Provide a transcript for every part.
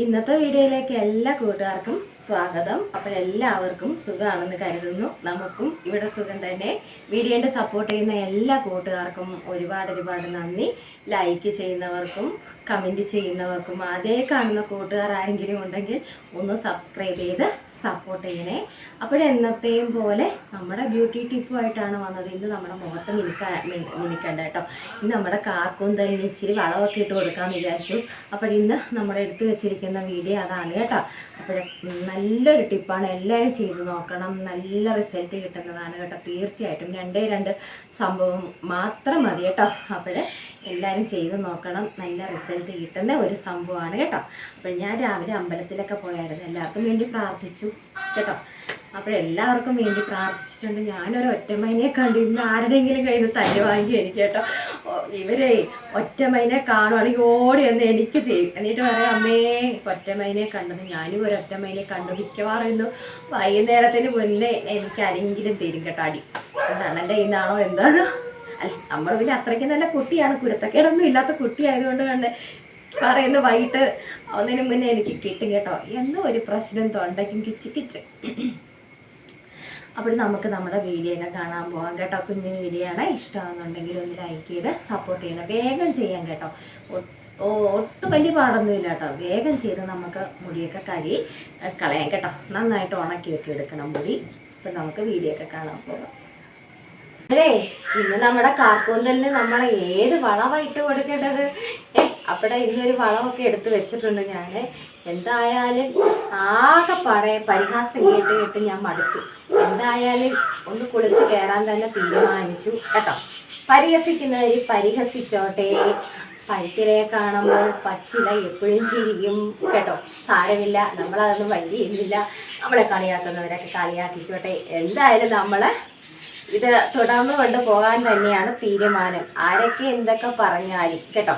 ഇന്നത്തെ വീഡിയോയിലേക്ക് എല്ലാ കൂട്ടുകാർക്കും സ്വാഗതം. അപ്പോഴെല്ലാവർക്കും സുഖമാണെന്ന് കരുതുന്നു. നമുക്കും ഇവിടെ സുഖം തന്നെ. വീഡിയോന്റെ സപ്പോർട്ട് ചെയ്യുന്ന എല്ലാ കൂട്ടുകാർക്കും ഒരുപാട് ഒരുപാട് നന്ദി. ലൈക്ക് ചെയ്യുന്നവർക്കും കമന്റ് ചെയ്യുന്നവർക്കും അതേ കാണുന്ന കൂട്ടുകാർ ആരെങ്കിലും ഉണ്ടെങ്കിൽ ഒന്ന് സബ്സ്ക്രൈബ് ചെയ്ത് സപ്പോർട്ട് ചെയ്യണേ. അപ്പോഴെന്നത്തെയും പോലെ നമ്മുടെ ബ്യൂട്ടി ടിപ്പുമായിട്ടാണ് വന്നത്. ഇന്ന് നമ്മുടെ മുഖത്ത് മിനിക്കാൻ മിനിക്കണ്ട കേട്ടോ. ഇന്ന് നമ്മുടെ കാർക്കൂന്തലിന് ഇച്ചിരി വളമൊക്കെ ഇട്ട് കൊടുക്കാമെന്ന് വിചാരിച്ചു. അപ്പോൾ ഇന്ന് നമ്മുടെ എടുത്തു വെച്ചിരിക്കുന്ന വീഡിയോ അതാണ് കേട്ടോ. അപ്പോൾ നല്ലൊരു ടിപ്പാണ് എല്ലാവരും ചെയ്ത് നോക്കണം. നല്ല റിസൾട്ട് കിട്ടുന്നതാണ് കേട്ടോ. തീർച്ചയായിട്ടും രണ്ടേ രണ്ട് സംഭവം മാത്രം മതി കേട്ടോ. അപ്പോൾ എല്ലാവരും ചെയ്ത് നോക്കണം. നല്ല റിസൾട്ട് കിട്ടുന്ന ഒരു സംഭവമാണ് കേട്ടോ. അപ്പോൾ ഞാൻ രാവിലെ അമ്പലത്തിലൊക്കെ പോയായിരുന്നു. എല്ലാവർക്കും വേണ്ടി പ്രാർത്ഥിച്ചു കേട്ടോ. അപ്പോൾ എല്ലാവർക്കും വേണ്ടി പ്രാർത്ഥിച്ചിട്ടുണ്ട്. ഞാനൊരു ഒറ്റമൈനെ കണ്ടു. ഇന്ന് ആരുടെയെങ്കിലും കയ്യിൽ നിന്ന് തല്ലു വാങ്ങി എനിക്ക് കേട്ടോ. ഇവരെ ഒറ്റമൈനെ കാണുവാണെങ്കിൽ ഓടി എന്ന് എനിക്ക് ചെയ്യും എന്നിട്ട് പറയാം അമ്മേ ഒറ്റമൈനെ കണ്ടത്. ഞാനും ഒരു ഒറ്റമൈനെ കണ്ടു. മിക്കവാറും ഇന്ന് വൈകുന്നേരത്തിന് മുന്നേ എനിക്ക് ആരെങ്കിലും തരും കേട്ടോ അടി. അണ്ണന്റെ ഇന്നാണോ എന്താണോ. അല്ല നമ്മൾ പിന്നെ അത്രയ്ക്ക് നല്ല കുട്ടിയാണ്. കുരുത്തക്കേടൊന്നും ഇല്ലാത്ത കുട്ടിയായതുകൊണ്ട് തന്നെ പറയുന്നു വൈകിട്ട് ഒന്നിനു മുന്നേ എനിക്ക് കിട്ടും കേട്ടോ. എന്നും ഒരു പ്രശ്നം തൊണ്ടയ്ക്കും കിച്ച് കിച്ച്. അപ്പോൾ നമുക്ക് നമ്മുടെ വീഡിയോനെ കാണാൻ പോകാം കേട്ടോ. കുഞ്ഞു വീഡിയോ ആണ്. ഇഷ്ടമാണെന്നുണ്ടെങ്കിൽ ഒന്ന് ലൈക്ക് ചെയ്ത് സപ്പോർട്ട് ചെയ്യണം. വേഗം ചെയ്യാം കേട്ടോ. ഒട്ടും വലിയ പാടൊന്നുമില്ല കേട്ടോ. വേഗം ചെയ്ത് നമുക്ക് മുടിയൊക്കെ കഴുകി കളയാം കേട്ടോ. നന്നായിട്ട് ഉണക്കിയൊക്കെ എടുക്കണം മുടി. അപ്പം നമുക്ക് വീഡിയോ ഒക്കെ കാണാൻ പോകാം. അതെ ഇന്ന് നമ്മുടെ കാർക്കൂന്തലിന് നമ്മൾ ഏത് ഇട്ട് കൊടുക്കേണ്ടത്? ഏ അവിടെ ഇന്നൊരു വളമൊക്കെ എടുത്ത് വെച്ചിട്ടുണ്ട് ഞാൻ എന്തായാലും ആകെ പറയ പരിഹാസം കേട്ട് കേട്ട് ഞാൻ മടുത്തു. എന്തായാലും ഒന്ന് കുളിച്ച് കയറാൻ തന്നെ തീരുമാനിച്ചു കേട്ടോ. പരിഹസിക്കുന്നവർ പരിഹസിച്ചോട്ടെ. പഴുത്തിലയെ കാണുമ്പോൾ പച്ചില എപ്പോഴും ചിരിക്കും കേട്ടോ. സാരമില്ല നമ്മളതൊന്നും വലിയ നമ്മളെ കളിയാക്കുന്നവരൊക്കെ കളിയാക്കിക്കോട്ടെ. എന്തായാലും നമ്മളെ ഇത് തുടർന്ന് കൊണ്ട് പോകാൻ തന്നെയാണ് തീരുമാനം. ആരൊക്കെ എന്തൊക്കെ പറഞ്ഞാലും കേട്ടോ?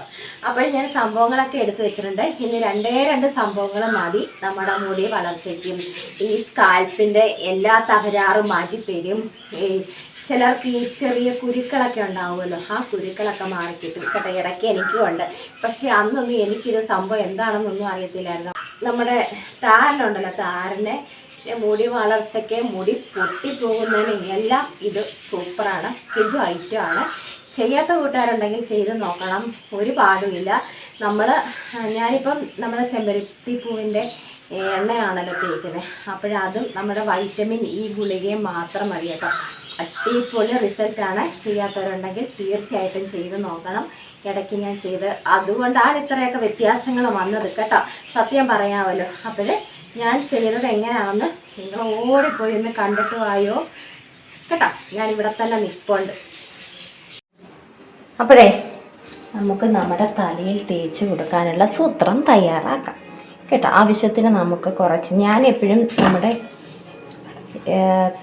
അപ്പോൾ ഞാൻ സംഭവങ്ങളൊക്കെ എടുത്തു വെച്ചിട്ടുണ്ട്. ഇനി രണ്ടേ രണ്ട് സംഭവങ്ങൾ മതി. നമ്മുടെ മുടി വളർച്ചയ്ക്കും ഈ സ്കാൽപ്പിന്റെ എല്ലാ തകരാറും മാറ്റി തരും ചിലർക്ക് ഈ ചെറിയ കുരുക്കളൊക്കെ ഉണ്ടാവുമല്ലോ ആ കുരുക്കളൊക്കെ മാറിക്കിട്ടും. കേട്ടോ ഇടയ്ക്ക് എനിക്കും ഉണ്ട്. പക്ഷേ അന്നൊന്നും എനിക്കിത് സംഭവം എന്താണെന്നൊന്നും അറിയത്തില്ലായിരുന്നു. നമ്മുടെ താരനുണ്ടല്ലോ താരനെ മുടി വളർച്ചയ്ക്ക് മുടി പൊട്ടിപ്പോകുന്നതിന് എല്ലാം ഇത് സൂപ്പറാണ്. ഇത് ഐറ്റമാണ് ചെയ്യാത്ത കൂട്ടുകാരുണ്ടെങ്കിൽ ചെയ്ത് നോക്കണം. ഒരു പാടുമില്ല. നമ്മൾ ഞാനിപ്പം നമ്മുടെ ചെമ്പരത്തി പൂവിന്റെ എണ്ണയാണല്ലോ തേക്കുന്നത് അപ്പോഴതും നമ്മുടെ വൈറ്റമിൻ ഇ ഗുളികയും മാത്രം മതി കേട്ടോ. അടിപൊളി റിസൾട്ടാണ്. ചെയ്യാത്തവരുണ്ടെങ്കിൽ തീർച്ചയായിട്ടും ചെയ്ത് നോക്കണം. ഇടയ്ക്ക് ഞാൻ ചെയ്ത് അതുകൊണ്ടാണ് ഇത്രയൊക്കെ വ്യത്യാസങ്ങൾ വന്നത് കേട്ടോ. സത്യം പറയാമല്ലോ. അപ്പോൾ ഞാൻ ചെയ്യുന്നത് എങ്ങനെയാണെന്ന് നിങ്ങൾ ഓടിപ്പോയി ഒന്ന് കണ്ടിട്ട് വായോ. കേട്ടോ? ഞാൻ ഇവിടെ തന്നെ നിൽപ്പുണ്ട് അപ്പോഴേ നമുക്ക് നമ്മുടെ തലയിൽ തേച്ച് കൊടുക്കാനുള്ള സൂത്രം തയ്യാറാക്കാം. കേട്ടോ? ആവശ്യത്തിന് നമുക്ക് കുറച്ച് ഞാൻ എപ്പോഴും നമ്മുടെ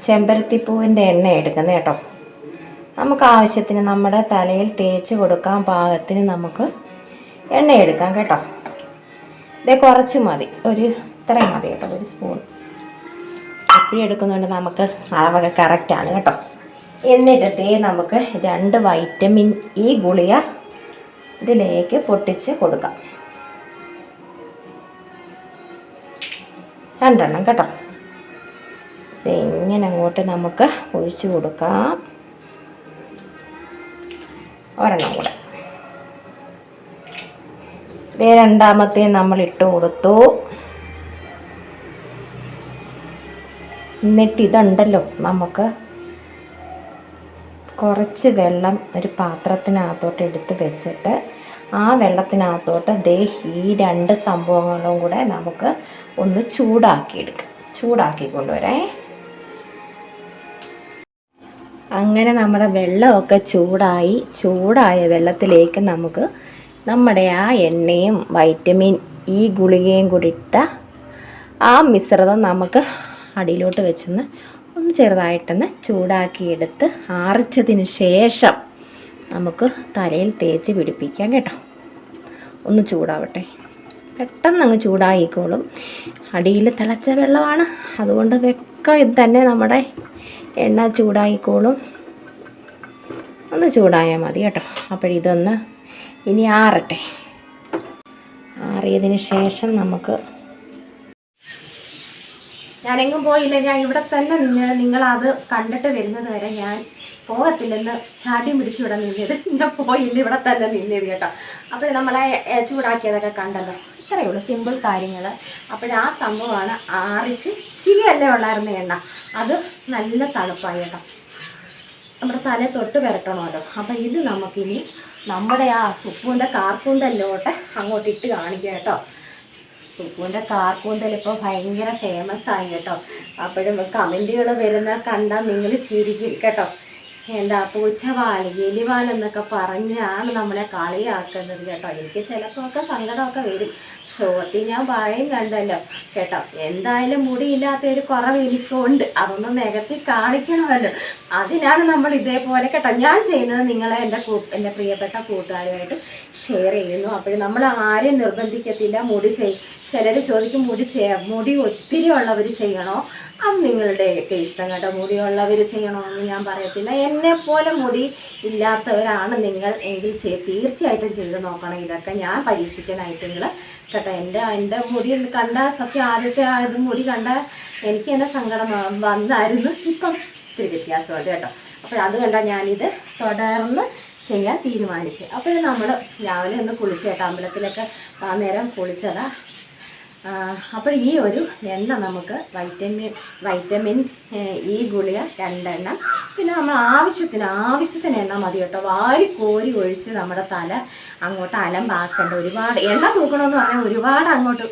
ചെമ്പരത്തിപ്പൂവിന്റെ എണ്ണ എടുക്കുന്നത് കേട്ടോ. നമുക്ക് ആവശ്യത്തിന് നമ്മുടെ തലയിൽ തേച്ച് കൊടുക്കാൻ പാകത്തിന് നമുക്ക് എണ്ണ എടുക്കാം കേട്ടോ. ഇതേ കുറച്ച് മതി. ഒരു ഇത്രയും മതി കേട്ടോ ഒരു സ്പൂൺ എപ്പോഴും എടുക്കുന്നതുകൊണ്ട് നമുക്ക് അളവൊക്കെ കറക്റ്റാണ് കേട്ടോ. എന്നിട്ട് ദേ നമുക്ക് രണ്ട് വൈറ്റമിൻ ഇ ഗുളിക ഇതിലേക്ക് പൊട്ടിച്ച് കൊടുക്കാം. രണ്ടെണ്ണം കേട്ടോ. ഇതെങ്ങനെ അങ്ങോട്ട് നമുക്ക് ഒഴിച്ചു കൊടുക്കാം. ഒരെണ്ണം കൂടെ. രണ്ടാമത്തെ നമ്മൾ ഇട്ട് കൊടുത്തു. എന്നിട്ട് ഇതുണ്ടല്ലോ നമുക്ക് കുറച്ച് വെള്ളം ഒരു പാത്രത്തിനകത്തോട്ട് എടുത്ത് വെച്ചിട്ട് ആ വെള്ളത്തിനകത്തോട്ട് ദേ ഈ രണ്ട് സംഭവങ്ങളും കൂടെ നമുക്ക് ഒന്ന് ചൂടാക്കി എടുക്കാം ചൂടാക്കി കൊണ്ടുവരേ. അങ്ങനെ നമ്മുടെ വെള്ളമൊക്കെ ചൂടായി. ചൂടായ വെള്ളത്തിലേക്ക് നമുക്ക് നമ്മുടെ ആ എണ്ണയും വൈറ്റമിൻ ഇ ഗുളികയും കൂടി ഇട്ട ആ മിശ്രിതം നമുക്ക് അടിയിലോട്ട് വെച്ചൊന്ന് ഒന്ന് ചെറുതായിട്ടൊന്ന് ചൂടാക്കിയെടുത്ത് ആറിച്ചതിന് ശേഷം നമുക്ക് തലയിൽ തേച്ച് പിടിപ്പിക്കാം കേട്ടോ. ഒന്ന് ചൂടാവട്ടെ. പെട്ടെന്ന് അങ്ങ് ചൂടായിക്കോളും. അടിയിൽ തിളച്ച വെള്ളമാണ്. അതുകൊണ്ട് വെക്ക ഇത് തന്നെ നമ്മുടെ എണ്ണ ചൂടായിക്കോളും. ഒന്ന് ചൂടായാൽ മതി കേട്ടോ. അപ്പോഴിതൊന്ന് ഇനി ആറട്ടെ. ആറിയതിന് ശേഷം നമുക്ക് ഞാനെങ്ങും പോയില്ല. ഞാൻ ഇവിടെ തന്നെ നിന്ന് നിങ്ങളത് കണ്ടിട്ട് വരുന്നത് വരെ ഞാൻ പോകത്തില്ലെന്ന് ചാടിയും പിടിച്ചു ഇവിടെ നിന്നത് ഞാൻ പോയില്ല ഇവിടെ തന്നെ നിന്നത് കേട്ടോ. അപ്പോൾ നമ്മളെ ചൂടാക്കിയതൊക്കെ കണ്ടല്ലോ. ഇത്രയേ ഉള്ളൂ സിമ്പിൾ കാര്യങ്ങൾ. അപ്പോൾ ആ സംഭവമാണ് ആറിച്ച് ചിരിയല്ലേ ഉള്ളായിരുന്ന എണ്ണ. അത് നല്ല തണുപ്പായി കേട്ടോ. നമ്മുടെ തല തൊട്ട് വരട്ടണമല്ലോ അപ്പം ഇത് നമുക്കിനി നമ്മുടെ ആ സുപ്പൂന്റെ കാർക്കൂന്തലിലോട്ട് അങ്ങോട്ട് ഇട്ട് കാണിക്കാം കേട്ടോ. സുപ്പൂന്റെ കാർക്കൂന്തൽ ഇപ്പോൾ ഭയങ്കര ഫേമസ് ആയി കേട്ടോ. അപ്പോഴും കമന്റുകൾ വരുന്ന കണ്ടാൽ നിങ്ങൾ ചിരിക്കും കേട്ടോ. എന്താ പൂച്ചവാൽ എലിവാൽ എന്നൊക്കെ പറഞ്ഞാണ് നമ്മളെ കളിയാക്കുന്നത് കേട്ടോ. എനിക്ക് ചിലപ്പോൾ ഒക്കെ സങ്കടമൊക്കെ വരും. ഷോർട്ടി ഞാൻ പറയും കണ്ടല്ലോ കേട്ടോ. എന്തായാലും മുടിയില്ലാത്ത ഒരു കുറവ് എനിക്കുണ്ട്. അതൊന്ന് നികത്തി കാണിക്കണമല്ലോ. അതിനാണ് നമ്മൾ ഇതേപോലെ കേട്ടോ. ഞാൻ ചെയ്യുന്നത് നിങ്ങളെ എന്റെ എന്റെ പ്രിയപ്പെട്ട കൂട്ടുകാരുമായിട്ട് ഷെയർ ചെയ്യുന്നു. അപ്പോൾ നമ്മൾ ആരെയും നിർബന്ധിക്കത്തില്ല. മുടി ചെയ് ചിലർ ചോദിക്കും മുടി ചെയ്യാം മുടി ഒത്തിരി ഉള്ളവർ ചെയ്യണോ? അത് നിങ്ങളുടെയൊക്കെ ഇഷ്ടം കേട്ടോ. മുടിയുള്ളവർ ചെയ്യണമെന്ന് ഞാൻ പറയത്തില്ല. എന്നെ പോലെ മുടി ഇല്ലാത്തവരാണ് നിങ്ങൾ എങ്കിൽ ചെയ് തീർച്ചയായിട്ടും ചെയ്ത് നോക്കണം. ഇതൊക്കെ ഞാൻ പരീക്ഷിക്കുന്ന ഐറ്റങ്ങൾ കേട്ടോ എന്റെ എന്റെ മുടി കണ്ട സത്യം ആദ്യത്തെ ഇത് മുടി കണ്ട എനിക്ക് തന്നെ സങ്കടം വന്നായിരുന്നു. ഇപ്പം ഇത്തിരി വ്യത്യാസമുണ്ട് കേട്ടോ. അപ്പോൾ അത് കണ്ട ഞാനിത് തുടർന്ന് ചെയ്യാൻ തീരുമാനിച്ചു. അപ്പോൾ നമ്മൾ രാവിലെ ഒന്ന് കുളിച്ചു കേട്ടോ. അമ്പലത്തിലൊക്കെ ആ നേരം കുളിച്ചതാ. അപ്പോൾ ഈ ഒരു എണ്ണ നമുക്ക് വൈറ്റമിൻ വൈറ്റമിൻ ഈ ഗുളിക രണ്ടെണ്ണം. പിന്നെ നമ്മൾ ആവശ്യത്തിന് ആവശ്യത്തിന് എണ്ണ മതി കേട്ടോ. വാരി കോരി ഒഴിച്ച് നമ്മുടെ തല അങ്ങോട്ട് അലമ്പാക്കേണ്ട. ഒരുപാട് എണ്ണ തൂക്കണമെന്ന് പറഞ്ഞാൽ ഒരുപാട് അങ്ങോട്ട്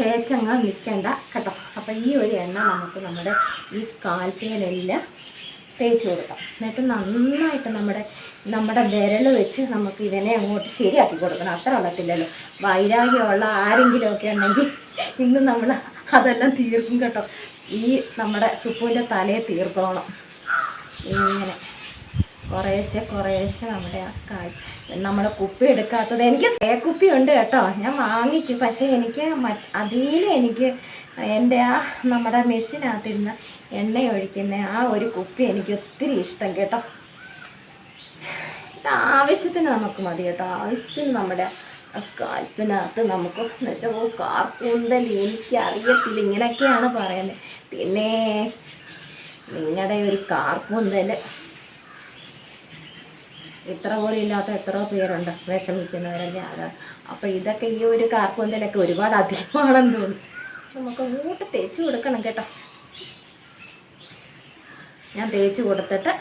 തേച്ചങ്ങ് നിൽക്കേണ്ട കേട്ടോ. അപ്പോൾ ഈ ഒരു എണ്ണ നമുക്ക് നമ്മുടെ ഈ സ്കാൽപ്പിലെല്ലാം തേച്ച് കൊടുക്കാം. എന്നിട്ട് നന്നായിട്ട് നമ്മുടെ നമ്മുടെ വിരൽ വെച്ച് നമുക്ക് ഇവനെ അങ്ങോട്ട് ശരിയാക്കി കൊടുക്കണം. അത്ര ഉള്ളത്തില്ലല്ലോ. വൈരാഗ്യമുള്ള ആരെങ്കിലുമൊക്കെ ഉണ്ടെങ്കിൽ ഇന്ന് നമ്മൾ അതെല്ലാം തീർക്കും കേട്ടോ. ഈ നമ്മുടെ സുപ്പുവിന്റെ തലയെ തീർത്തോണം. ഇങ്ങനെ. കുറേശ്ശെ കുറേശ്ശെ നമ്മുടെ ആ സ്കാൽ നമ്മുടെ കുപ്പി എടുക്കാത്തത് എനിക്ക് സേ കുപ്പി ഉണ്ട് കേട്ടോ. ഞാൻ വാങ്ങിച്ചു. പക്ഷേ എനിക്ക് അതിൽ എനിക്ക് എന്റെ ആ നമ്മുടെ മെഷീനകത്തിരുന്ന് എണ്ണ ഒഴിക്കുന്ന ആ ഒരു കുപ്പി എനിക്ക് ഒത്തിരി ഇഷ്ടം കേട്ടോ. ഇത് ആവശ്യത്തിന് നമുക്ക് മതി കേട്ടോ. ആവശ്യത്തിന് നമ്മുടെ സ്കാൽപ്പിനകത്ത് നമുക്ക് എന്ന് വെച്ചാൽ ഓ കാർക്കൂന്തൽ എനിക്കറിയത്തില്ല ഇങ്ങനെയൊക്കെയാണ് പറയുന്നത് പിന്നെ നിങ്ങളുടെ ഒരു കാർക്കൂന്തൽ ഇത്ര പോലും ഇല്ലാത്ത എത്ര പേരുണ്ട് വിഷമിക്കുന്നവരല്ലേ അത്. അപ്പോൾ ഇതൊക്കെ ഈ ഒരു കാർക്കൂന്തലൊക്കെ ഒരുപാട് അധികമാണെന്ന് തോന്നുന്നു. നമുക്ക് അങ്ങോട്ട് തേച്ച് കൊടുക്കണം കേട്ടോ. ഞാൻ തേച്ച് കൊടുത്തിട്ട്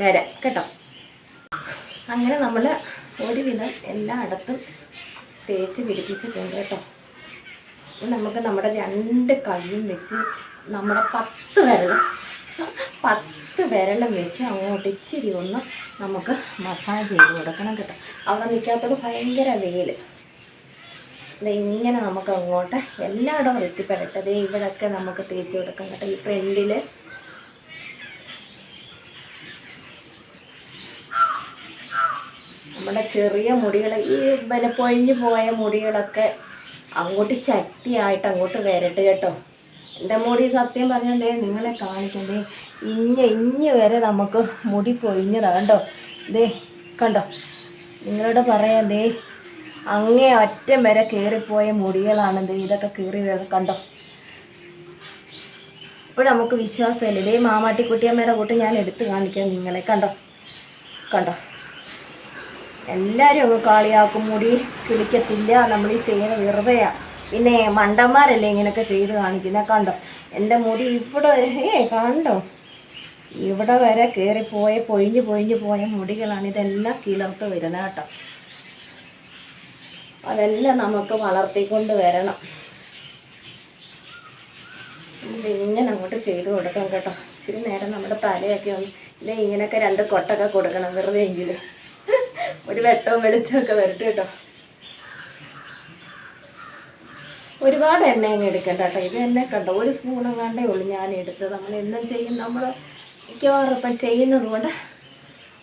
വരാം കേട്ടോ. അങ്ങനെ നമ്മൾ ഒരുവിധം എല്ലായിടത്തും തേച്ച് പിടിപ്പിച്ചിട്ടുണ്ട് കേട്ടോ. നമുക്ക് നമ്മുടെ രണ്ട് കൈയും വെച്ച് നമ്മുടെ പത്ത് വിരലും പത്ത് വിരലും വെച്ച് അങ്ങോട്ട് ഇച്ചിരി ഒന്ന് നമുക്ക് മസാജ് ചെയ്ത് കൊടുക്കണം കേട്ടോ. അവിടെ നിൽക്കാത്തത് ഭയങ്കര വെയിൽ ഇങ്ങനെ നമുക്ക് അങ്ങോട്ട് എല്ലായിടവും എത്തിപ്പെടട്ടെ. ഇവിടെയൊക്കെ നമുക്ക് തേച്ച് കൊടുക്കാം കേട്ടോ. ഈ ഫ്രണ്ടിൽ നമ്മുടെ ചെറിയ മുടികൾ ഈ പിന്നെ പൊഴിഞ്ഞു പോയ മുടികളൊക്കെ അങ്ങോട്ട് ശക്തിയായിട്ട് അങ്ങോട്ട് വരട്ടെ കേട്ടോ. എന്റെ മുടി സത്യം പറഞ്ഞേ ദേ നിങ്ങളെ കാണിക്കണ്ടേ? ഇഞ്ഞ ഇഞ്ഞ വരെ നമുക്ക് മുടി പൊഴിഞ്ഞതാണ് കണ്ടോ? ദേ കണ്ടോ? നിങ്ങളോട് പറയാം ദേ അങ്ങേ ഒറ്റം വരെ കയറിപ്പോയ മുടികളാണ് ദേ ഇതൊക്കെ കീറി കണ്ടോ? ഇപ്പോൾ നമുക്ക് വിശ്വാസമില്ല. ഇതേ മാമാട്ടിക്കുട്ടിയമ്മയുടെ കൂട്ട് ഞാൻ എടുത്ത് കാണിക്കാം നിങ്ങളെ കണ്ടോ? കണ്ടോ? എല്ലാവരും അങ്ങ് കാളിയാക്കും മുടി കിളിക്കത്തില്ല നമ്മൾ ഈ ചെയ്യുന്നത് വെറുതെയാണ് പിന്നെ മണ്ടന്മാരല്ലേ ഇങ്ങനെയൊക്കെ ചെയ്ത് കാണിക്കുന്നത് കണ്ടോ? എന്റെ മുടി ഇവിടെ ഏ കണ്ടോ? ഇവിടെ വരെ കയറിപ്പോയ പൊഴിഞ്ഞ് പൊഴിഞ്ഞ് പോയ മുടികളാണ് ഇതെല്ലാം കിളർത്ത് വരുന്നത് കേട്ടോ. അതെല്ലാം നമുക്ക് വളർത്തിക്കൊണ്ട് വരണം. ഇങ്ങനെ അങ്ങോട്ട് ചെയ്ത് കൊടുക്കാം കേട്ടോ. ഇച്ചിരി നേരം നമ്മുടെ തലയൊക്കെ ഒന്ന് ഇതേ ഇങ്ങനെയൊക്കെ രണ്ട് കൊട്ടൊക്കെ കൊടുക്കണം വെറുതെ എങ്കിലും. ഒരു വെട്ടവും വെളിച്ചമൊക്കെ വരട്ടെ കേട്ടോ. ഒരുപാട് എണ്ണയും എടുക്കണ്ട കേട്ടോ. ഇത് എന്നെ കണ്ടോ? ഒരു സ്പൂണും കണ്ടേ ഉള്ളൂ ഞാൻ എടുത്തത്. നമ്മൾ എന്നും ചെയ്യും. നമ്മൾ മിക്കവാറും ഇപ്പം ചെയ്യുന്നത് കൊണ്ട്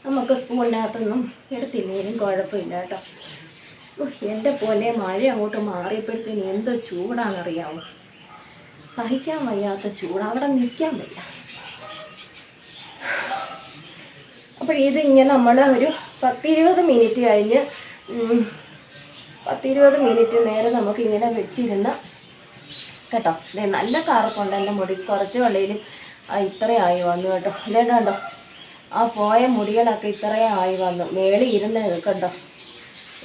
നമുക്ക് സ്പൂണിനകത്തൊന്നും എടുത്തില്ലേലും കുഴപ്പമില്ല കേട്ടോ. എന്റെ പോലെ മഴ അങ്ങോട്ട് മാറിയപ്പോഴത്തേന് എന്തോ ചൂടാണെന്നറിയാമോ സഹിക്കാൻ വയ്യാത്ത ചൂട്. അവിടെ നിൽക്കാൻ വയ്യ. അപ്പോൾ ഇത് ഇങ്ങനെ നമ്മൾ ഒരു പത്തിരുപത് മിനിറ്റ് കഴിഞ്ഞ് പത്തിരുപത് മിനിറ്റ് നേരെ നമുക്കിങ്ങനെ വെച്ചിരുന്ന് കേട്ടോ. ഇതേ നല്ല കറുപ്പുണ്ട് എന്റെ മുടി. കുറച്ച് വെള്ളയിലും ഇത്രയായി വന്നു കേട്ടോ. ഇതേട്ടോ കണ്ടോ? ആ പോയ മുടികളൊക്കെ ഇത്രയായി വന്നു. മേളിൽ ഇരുന്ന് കേൾക്കണ്ടോ?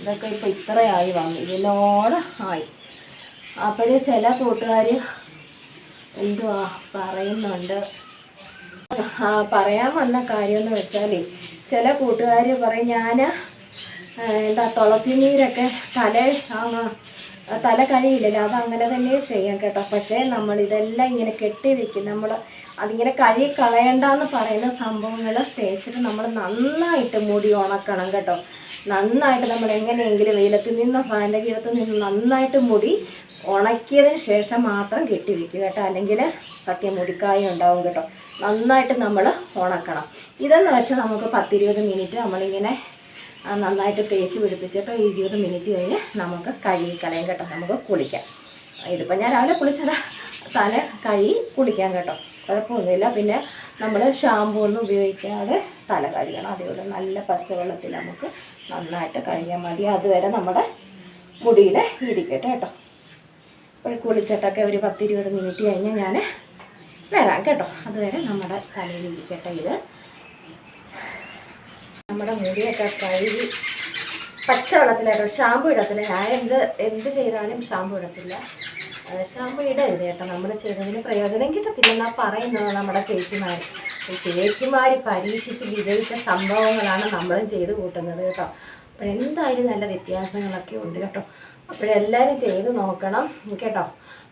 ഇതൊക്കെ ഇപ്പോൾ ഇത്രയായി വന്നു. ഇതിനോട് ആയി. അപ്പോഴേ ചില കൂട്ടുകാർ എന്തുവാ പറയുന്നുണ്ട്? പറയാൻ വന്ന കാര്യം എന്ന് വെച്ചാൽ ചില കൂട്ടുകാർ പറയും ഞാൻ എന്താ തുളസി നീരൊക്കെ തല തല കഴിയില്ലല്ലോ അത് അങ്ങനെ തന്നെ ചെയ്യാം കേട്ടോ. പക്ഷേ നമ്മൾ ഇതെല്ലാം ഇങ്ങനെ കെട്ടി വെക്കും. നമ്മൾ അതിങ്ങനെ കഴുകി കളയണ്ടെന്ന് പറയുന്ന സംഭവങ്ങൾ തേച്ചിട്ട് നമ്മൾ നന്നായിട്ട് മുടി ഉണക്കണം കേട്ടോ. നന്നായിട്ട് നമ്മൾ എങ്ങനെയെങ്കിലും വെയിലത്ത് നിന്ന് ഫാന്റെ കീഴത്ത് നിന്ന് നന്നായിട്ട് മുടി ഉണക്കിയതിന് ശേഷം മാത്രം കെട്ടി വെക്കുക കേട്ടോ. അല്ലെങ്കിൽ സത്യം മുടിക്കായ ഉണ്ടാവും കേട്ടോ. നന്നായിട്ട് നമ്മൾ ഉണക്കണം. ഇതെന്ന് വെച്ചാൽ നമുക്ക് പത്തിരുപത് മിനിറ്റ് നമ്മളിങ്ങനെ നന്നായിട്ട് തേച്ച് പിടിപ്പിച്ചിട്ട് ഇരുപത് മിനിറ്റ് കഴിഞ്ഞ് നമുക്ക് കഴുകി കളയാം കേട്ടോ. നമുക്ക് കുളിക്കാം. ഇതിപ്പോൾ ഞാൻ രാവിലെ കുളിച്ചത്. തല കഴുകി കുളിക്കാം കേട്ടോ. കുഴപ്പമൊന്നുമില്ല. പിന്നെ നമ്മൾ ഷാമ്പൂ ഒന്നും ഉപയോഗിക്കാതെ തല കഴുകണം. അതേപോലെ നല്ല പച്ചവെള്ളത്തിൽ നമുക്ക് നന്നായിട്ട് കഴുകിയാൽ മതി. അതുവരെ നമ്മുടെ മുടിയിൽ ഇരിക്കട്ടെ കേട്ടോ. കുളിച്ചിട്ടൊക്കെ ഒരു പത്തിരുപത് മിനിറ്റ് കഴിഞ്ഞ് ഞാൻ വരാം കേട്ടോ. അതുവരെ നമ്മുടെ തലയിൽ ഇരിക്കട്ടെ ഇത്. നമ്മുടെ മുടിയൊക്കെ കഴുകി പച്ചവെള്ളത്തിലാട്ടോ ഷാമ്പു ഇടത്തില്ല. ഞാൻ എന്ത് എന്ത് ചെയ്താലും ഷാമ്പു ഇടത്തില്ല. ഷാമ്പു ഇടരുത് കേട്ടോ. നമ്മൾ ചെയ്തതിന് പ്രയോജനം കിട്ടത്തില്ലെന്നാ പറയുന്നത് നമ്മുടെ ചേച്ചിമാർ ചേച്ചിമാർ പരീക്ഷിച്ച് വിജയിച്ച സംഭവങ്ങളാണ് നമ്മളും ചെയ്ത് കൂട്ടുന്നത് കേട്ടോ. അപ്പോൾ എന്തായാലും നല്ല വ്യത്യാസങ്ങളൊക്കെ ഉണ്ട് കേട്ടോ. അപ്പോഴെല്ലാവരും ചെയ്ത് നോക്കണം കേട്ടോ?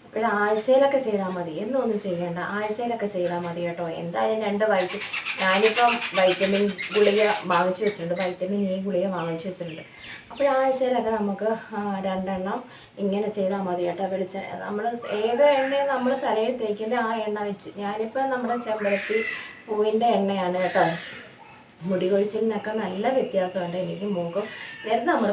അപ്പോഴാഴ്ചയിലൊക്കെ ചെയ്താൽ മതി. എന്നൊന്നും ചെയ്യേണ്ട. ആഴ്ചയിലൊക്കെ ചെയ്താൽ മതി കേട്ടോ. എന്തായാലും രണ്ട് വൈറ്റ് ഞാനിപ്പം വൈറ്റമിൻ ഗുളിക വാങ്ങിച്ചു വെച്ചിട്ടുണ്ട്. വൈറ്റമിൻ ഇ ഗുളിക വാങ്ങിച്ചു വെച്ചിട്ടുണ്ട്. അപ്പോൾ ആഴ്ചയിലൊക്കെ നമുക്ക് രണ്ടെണ്ണം ഇങ്ങനെ ചെയ്താൽ മതി കേട്ടോ. വെളിച്ച നമ്മൾ ഏത് എണ്ണയും നമ്മൾ തലയിൽ തേക്കുന്ന ആ എണ്ണ വെച്ച് ഞാനിപ്പോൾ നമ്മുടെ ചെമ്പരത്തി പൂവിന്റെ എണ്ണയാണ് കേട്ടോ. മുടി കൊഴിച്ചിലിനൊക്കെ നല്ല വ്യത്യാസമുണ്ട്. എനിക്ക് മുഖം നേരത്തെ നമ്മൾ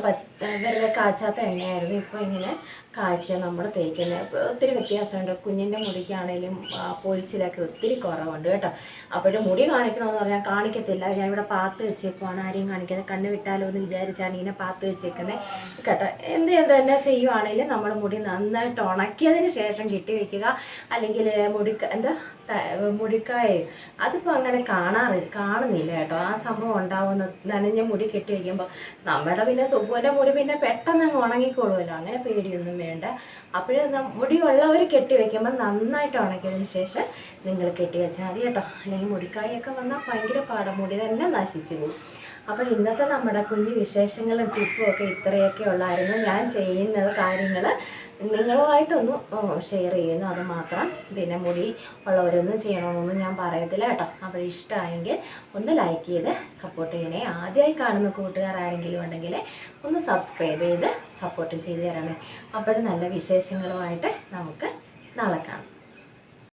വെറുതെ കാച്ചാത്ത എണ്ണയായിരുന്നു. ഇപ്പോൾ ഇങ്ങനെ കാച്ച നമ്മൾ തേക്കുന്നത് ഒത്തിരി വ്യത്യാസമുണ്ട്. കുഞ്ഞിന്റെ മുടിക്കാണേലും ആ, പൊഴിച്ചിലൊക്കെ ഒത്തിരി കുറവുണ്ട് കേട്ടോ. അപ്പോഴും മുടി കാണിക്കണമെന്ന് പറഞ്ഞാൽ കാണിക്കത്തില്ല. ഞാൻ ഇവിടെ പാത്ത് വെച്ചേക്കുവാണ്. ആരെയും കാണിക്കുന്നത് കണ്ണ് വിട്ടാലോ എന്ന് വിചാരിച്ചാണ് ഇങ്ങനെ പാത്ത് വെച്ചേക്കുന്നത് കേട്ടോ. എന്ത് എന്ത് തന്നെ ചെയ്യുവാണെങ്കിലും നമ്മൾ മുടി നന്നായിട്ട് ഉണക്കിയതിന് ശേഷം കെട്ടി വയ്ക്കുക അല്ലെങ്കിൽ മുടി എന്താ മുടിക്കായ. അതിപ്പോൾ അങ്ങനെ കാണാറ് കാണുന്നില്ല കേട്ടോ. ആ സംഭവം ഉണ്ടാവുന്ന നനഞ്ഞ മുടി കെട്ടി വയ്ക്കുമ്പോൾ നമ്മുടെ പിന്നെ സുബുവിന്റെ മുടി പിന്നെ പെട്ടെന്ന് ഉണങ്ങിക്കോളുമല്ലോ. അങ്ങനെ പേടിയൊന്നും വേണ്ട. അപ്പോഴേ മുടി ഉള്ളവർ കെട്ടി വയ്ക്കുമ്പോൾ നന്നായിട്ട് ഉണക്കിയതിന് ശേഷം നിങ്ങൾ കെട്ടി വെച്ചാൽ മതി കേട്ടോ. അല്ലെങ്കിൽ മുടിക്കായൊക്കെ വന്നാൽ ഭയങ്കര പാടാം. മുടി തന്നെ നശിച്ചു പോകും. അപ്പോൾ ഇന്നത്തെ നമ്മുടെ കുഞ്ഞു വിശേഷങ്ങളും ടിപ്പും ഒക്കെ ഇത്രയൊക്കെ ഉള്ളായിരുന്നു. ഞാൻ ചെയ്യുന്ന കാര്യങ്ങൾ നിങ്ങളുമായിട്ടൊന്ന് ഷെയർ ചെയ്യുന്നു. അതുമാത്രം പിന്നെ മുടി ഉള്ളവരൊന്നും ചെയ്യണമെന്നൊന്നും ഞാൻ പറയത്തില്ല കേട്ടോ. അപ്പോൾ ഇഷ്ടമായെങ്കിൽ ഒന്ന് ലൈക്ക് ചെയ്ത് സപ്പോർട്ട് ചെയ്യണേ. ആദ്യമായി കാണുന്ന കൂട്ടുകാർ ആരെങ്കിലും ഉണ്ടെങ്കിൽ ഒന്ന് സബ്സ്ക്രൈബ് ചെയ്ത് സപ്പോർട്ടും ചെയ്ത് തരണേ. അപ്പോഴും നല്ല വിശേഷങ്ങളുമായിട്ട് നമുക്ക് നാളെ കാണാം.